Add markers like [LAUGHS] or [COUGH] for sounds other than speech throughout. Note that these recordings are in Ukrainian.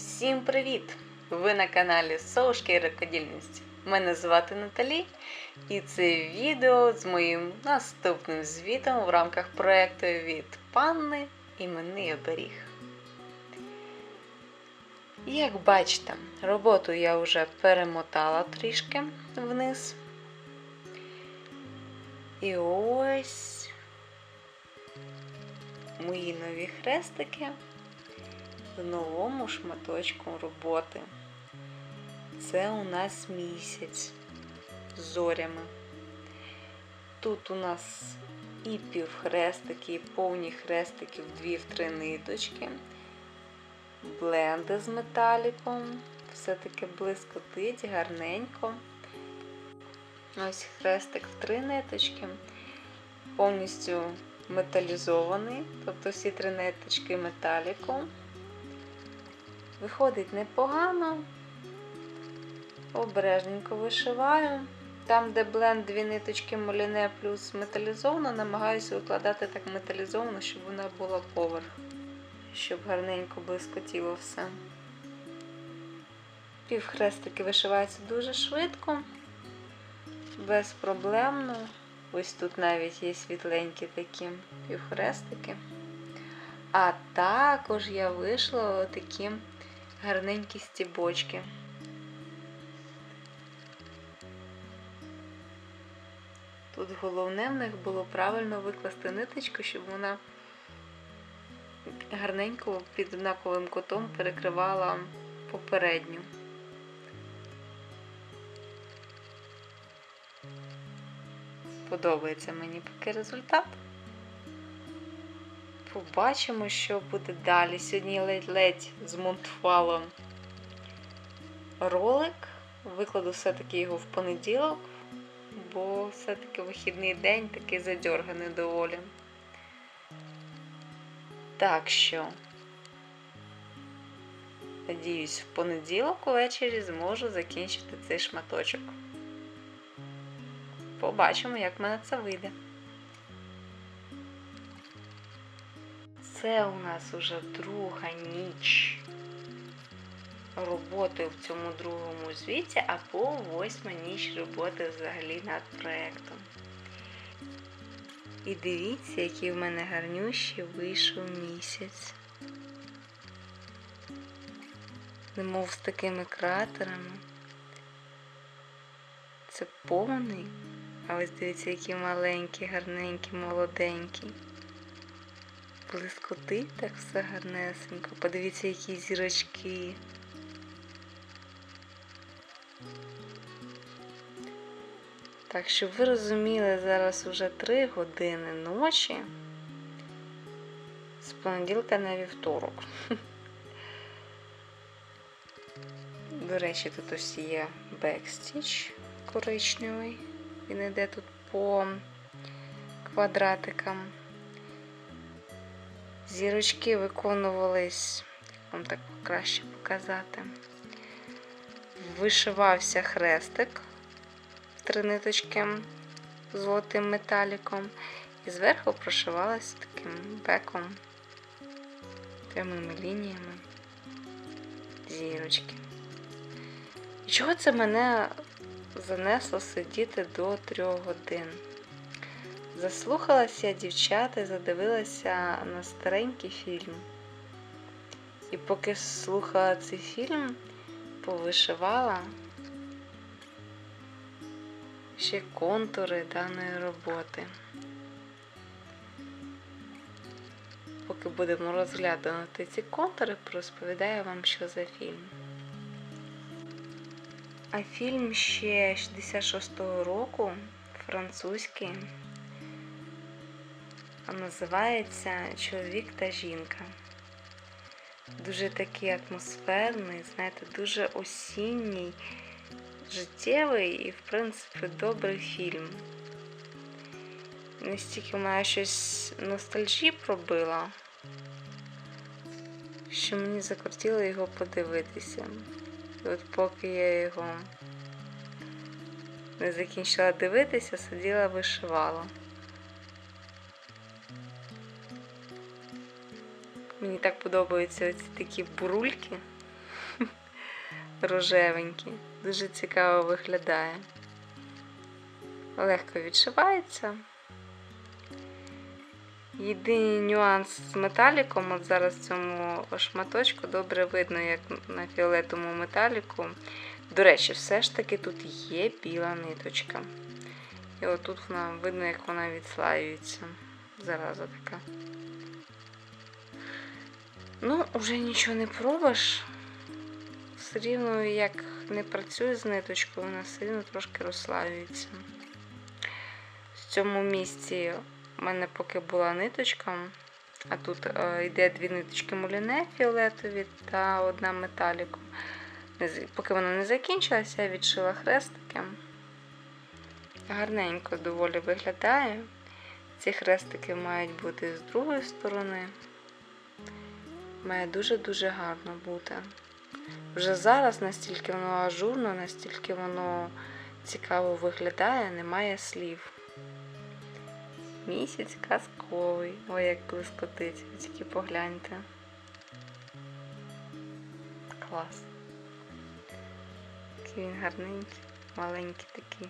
Усім привіт! Ви на каналі Совушки і рукодільності. Мене звати Наталі, і це відео з моїм наступним звітом в рамках проєкту від панни іменний оберіг. Як бачите, роботу я вже перемотала трішки вниз. І ось мої нові хрестики новому шматочку роботи. Це у нас місяць з зорями. Тут у нас і півхрестики, і повні хрестики в дві в три ниточки, бленди з металіком, все-таки блискотить, гарненько. Ось хрестик в три ниточки, повністю металізований, тобто всі три ниточки металіком. Виходить непогано, обережненько вишиваю. Там, де бленд дві ниточки моліне плюс металізовано, намагаюся викладати так металізовано, щоб вона була поверх, щоб гарненько блискотіло все. Півхрестики вишиваються дуже швидко, безпроблемно. Ось тут навіть є світленькі такі півхрестики. А також я вийшла такі гарненькі стібочки. Тут головне в них було правильно викласти ниточку, щоб вона гарненько під однаковим кутом перекривала попередню. Подобається мені поки результат. Побачимо, що буде далі. Сьогодні ледь-ледь змонтувала ролик. Викладу все-таки його в понеділок, бо все-таки вихідний день такий задьорганий доволі. Так що, надіюсь, в понеділок увечері зможу закінчити цей шматочок. Побачимо, як в мене це вийде. Це у нас уже друга ніч роботи в цьому другому звіті, або восьма ніч роботи взагалі над проєктом. І дивіться, який в мене гарнющий вийшов місяць. Немов з такими кратерами. Це повний, а ось дивіться, який маленький, гарненький, молоденький. Блискотить так все гарнесенько. Подивіться, які зірочки. Так, щоб ви розуміли, зараз уже 3 години ночі з понеділка на вівторок. [LAUGHS] До речі, тут ось є бекстіч коричневий. Він йде тут по квадратикам. Зірочки виконувались, вам так краще показати. Вишивався хрестик три ниточки золотим металіком, і зверху прошивалась таким беком, прямими лініями зірочки. І чого це мене занесло сидіти до трьох годин? Заслухалася дівчата і задивилася на старенький фільм. І поки слухала цей фільм, повишивала ще контури даної роботи. Поки будемо розглядати ці контури, розповідаю вам, що за фільм. А фільм ще 66-го року, французький, називається Чоловік та жінка. Дуже такий атмосферний, знаєте, дуже осінній життєвий і, в принципі, добрий фільм. Настільки мене щось ностальжі пробила, що мені закрутило його подивитися. От поки я його не закінчила дивитися, сиділа вишивала. Мені так подобаються ці такі бурульки. рожевенькі. Дуже цікаво виглядає. Легко відшивається. Єдиний нюанс з металіком, от зараз в цьому шматочку добре видно, як на фіолетовому металіку. До речі, все ж таки тут є біла ниточка. І отут вона видно, як вона відслаюється. Зараза така. Ну, вже нічого не пробиш. Все рівно, як не працює з ниточкою, вона все рівно трошки розслаюється. В цьому місці у мене поки була ниточка, а тут е, йде дві ниточки муліне фіолетові та одна металіку. Поки вона не закінчилася, я відшила хрестики. Гарненько доволі виглядає. Ці хрестики мають бути з другої сторони. Має дуже-дуже гарно бути. Вже зараз настільки воно ажурно, настільки воно цікаво виглядає, немає слів. Місяць казковий. Ой, як блискотить. Тільки погляньте. Клас. Такий він гарненький, маленький такий.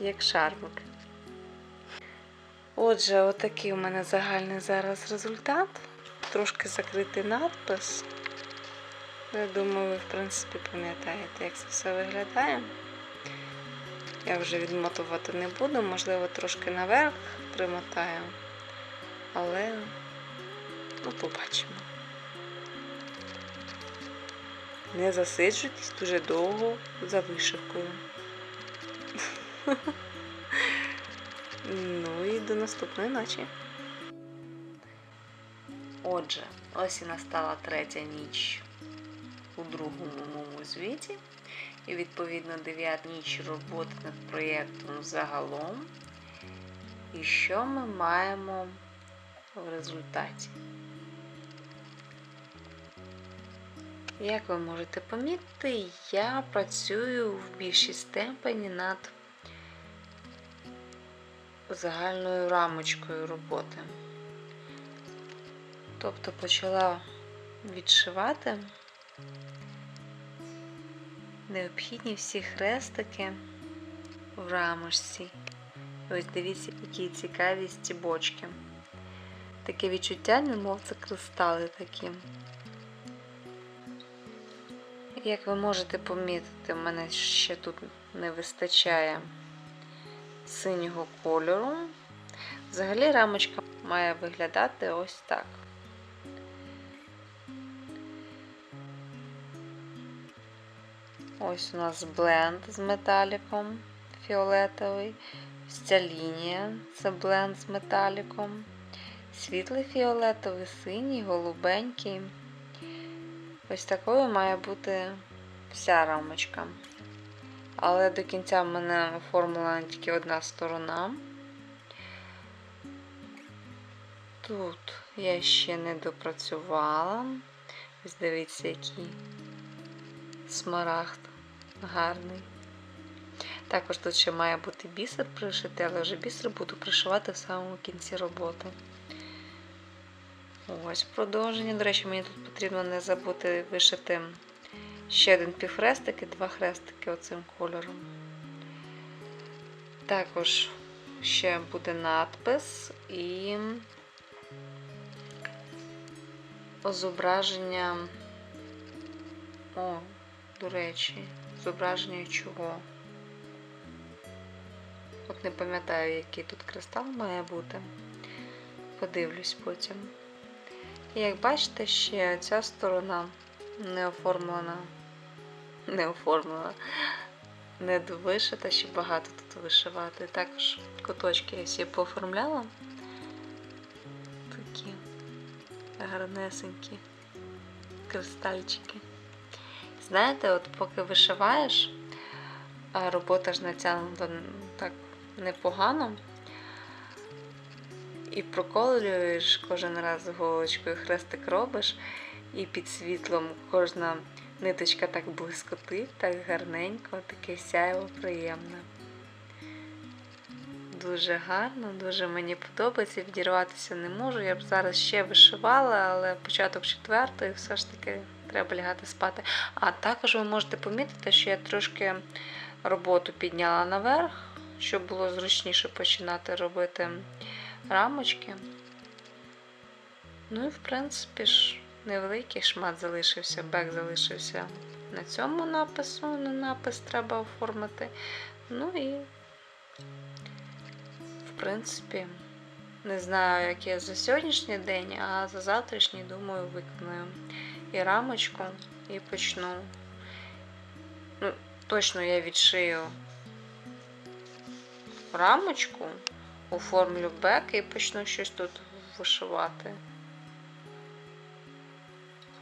Як шарбик. Отже, отакий у мене загальний зараз результат. Трошки закритий надпис. Я думаю, ви в принципі пам'ятаєте, як це все виглядає. Я вже відмотувати не буду, можливо, трошки наверх примотаю, але ну, побачимо. Не засиджуйтесь дуже довго за вишивкою. [LAUGHS] Ну і до наступної ночі. Отже, ось і настала третя ніч у другому моєму звіті. І відповідно дев'ята ніч роботи над проєктом загалом. І що ми маємо в результаті? Як ви можете помітити, я працюю в більшій степені над загальною рамочкою роботи. Тобто почала відшивати необхідні всі хрестики в рамочці. Ось дивіться, які цікаві стібочки. Таке відчуття, немов це кристали такі. Як ви можете помітити, в мене ще тут не вистачає синього кольору. Взагалі рамочка має виглядати ось так. Ось у нас бленд з металіком фіолетовий. Ось ця лінія це бленд з металіком. Світлий фіолетовий, синій, голубенький. Ось такою має бути вся рамочка. Але до кінця в мене оформлена тільки одна сторона. Тут я ще не допрацювала. Ось дивіться, який смарагд гарний. Також тут ще має бути бісер пришитий, але вже бісер буду пришивати в самому кінці роботи. Ось продовження. До речі, мені тут потрібно не забути вишити ще один півхрестик і два хрестики оцим кольором. Також ще буде надпис і зображення. О, до речі, зображення чого? От не пам'ятаю, який тут кристал має бути. Подивлюсь потім. І як бачите, ще ця сторона не оформлена, не оформлена, не довишита, ще багато тут вишивати. Також куточки я всі пооформляла. Такі гарнесенькі кристальчики. Знаєте, от поки вишиваєш, а робота ж натягнута так непогано. І проколюєш кожен раз голочкою, хрестик робиш, і під світлом кожна ниточка так блискотить, так гарненько, таке сяєво приємне. дуже гарно, дуже мені подобається, відірватися не можу. Я б зараз ще вишивала, але початок четвертої все ж таки треба лягати спати. А також ви можете помітити, що я трошки роботу підняла наверх, щоб було зручніше починати робити рамочки. Ну і в принципі ж невеликий шмат залишився, бек залишився на цьому напису, на напис треба оформити. Ну і, в принципі, не знаю, як я за сьогоднішній день, а за завтрашній, думаю, виконую і рамочку, і почну. Ну, точно я відшию рамочку, оформлю бек і почну щось тут вишивати.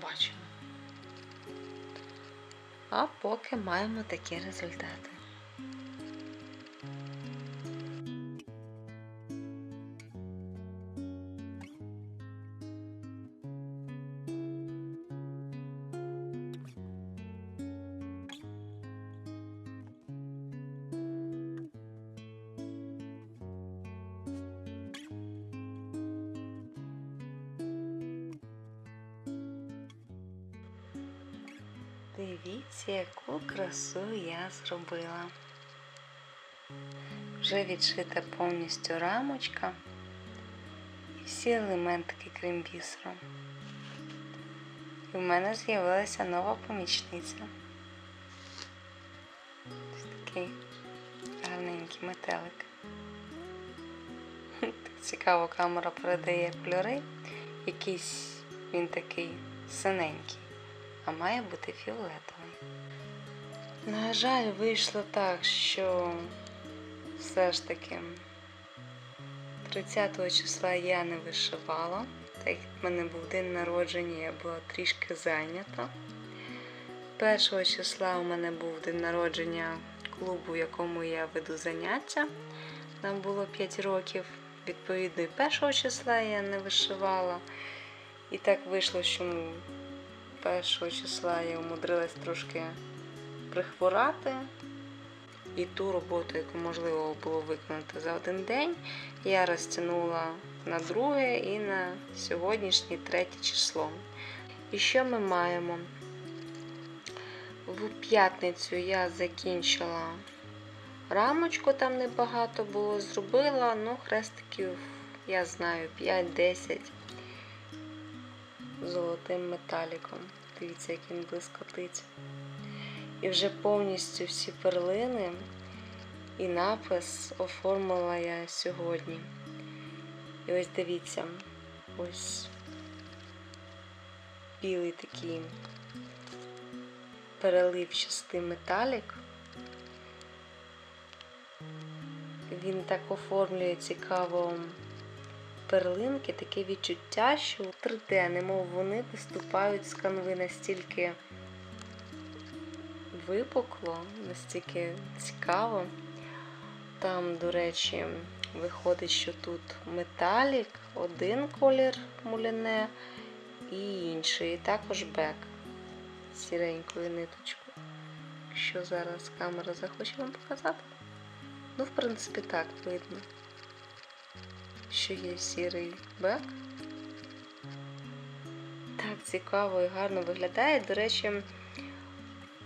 Побачимо. А поки маємо такі результати. Дивіться, яку красу я зробила. Вже відшита повністю рамочка і всі елементики, крім бісеру. І в мене з'явилася нова помічниця. Ось такий гарненький метелик. Цікаво, камера передає кольори. Якийсь він такий синенький а має бути фіолетовий. На жаль, вийшло так, що все ж таки 30 числа я не вишивала, так як в мене був день народження, я була трішки зайнята. 1 числа у мене був день народження клубу, в якому я веду заняття. Нам було 5 років. Відповідно, і 1 числа я не вишивала. І так вийшло, що 1 числа я умудрилась трошки прихворати. І ту роботу, яку можливо було виконати за один день, я розтягнула на друге і на сьогоднішнє третє число. І що ми маємо? В п'ятницю я закінчила рамочку, там небагато було, зробила, ну, хрестиків, я знаю, 5-10 золотим металіком. Дивіться, як він блискотить. І вже повністю всі перлини і напис оформила я сьогодні. І ось дивіться, ось білий такий переливчастий металік. Він так оформлює цікаво перлинки, таке відчуття, що 3D, немов вони виступають з канви настільки випукло, настільки цікаво. Там, до речі, виходить, що тут металік, один колір муляне і інший, і також бек сіренькою ниточкою. Якщо зараз камера захоче вам показати, ну, в принципі, так видно що є сірий бек. Так цікаво і гарно виглядає. До речі,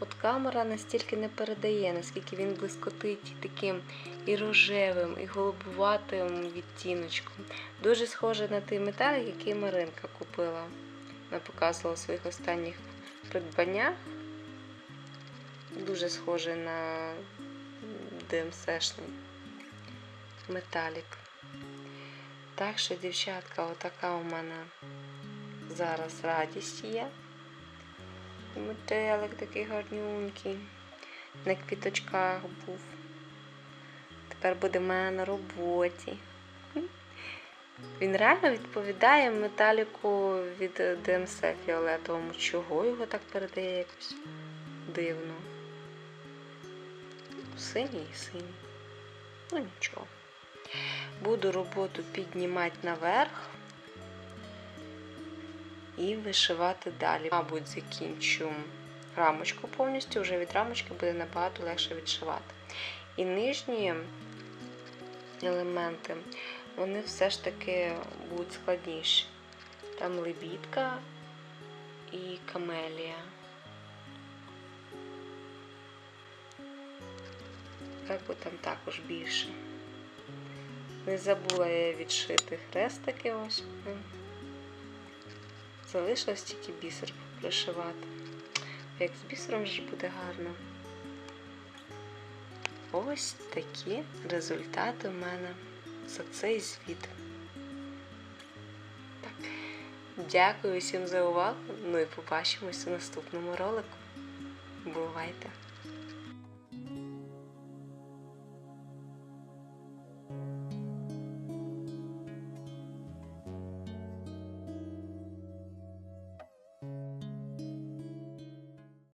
от камера настільки не передає, наскільки він блискотить таким і рожевим, і голубуватим відтіночком. Дуже схоже на той метал, який Маринка купила. Вона показувала в своїх останніх придбаннях. Дуже схожий на ДМСшний металік. Так що, дівчатка, отака у мене зараз радість є. Метелик такий гарнюнький, на квіточках був. Тепер буде в мене на роботі. Він реально відповідає металіку від ДМС фіолетовому. Чого його так передає якось дивно? Синій синій. Ну нічого. Буду роботу піднімати наверх і вишивати далі. Мабуть, закінчу рамочку повністю, вже від рамочки буде набагато легше відшивати. І нижні елементи, вони все ж таки будуть складніші. Там лебідка і камелія. Як би там також більше. Не забула я відшити хрестики ось. Залишилось тільки бісер пришивати. Як з бісером ж буде гарно. Ось такі результати в мене за цей звіт. Так. Дякую всім за увагу. Ну і побачимось у наступному ролику. Бувайте!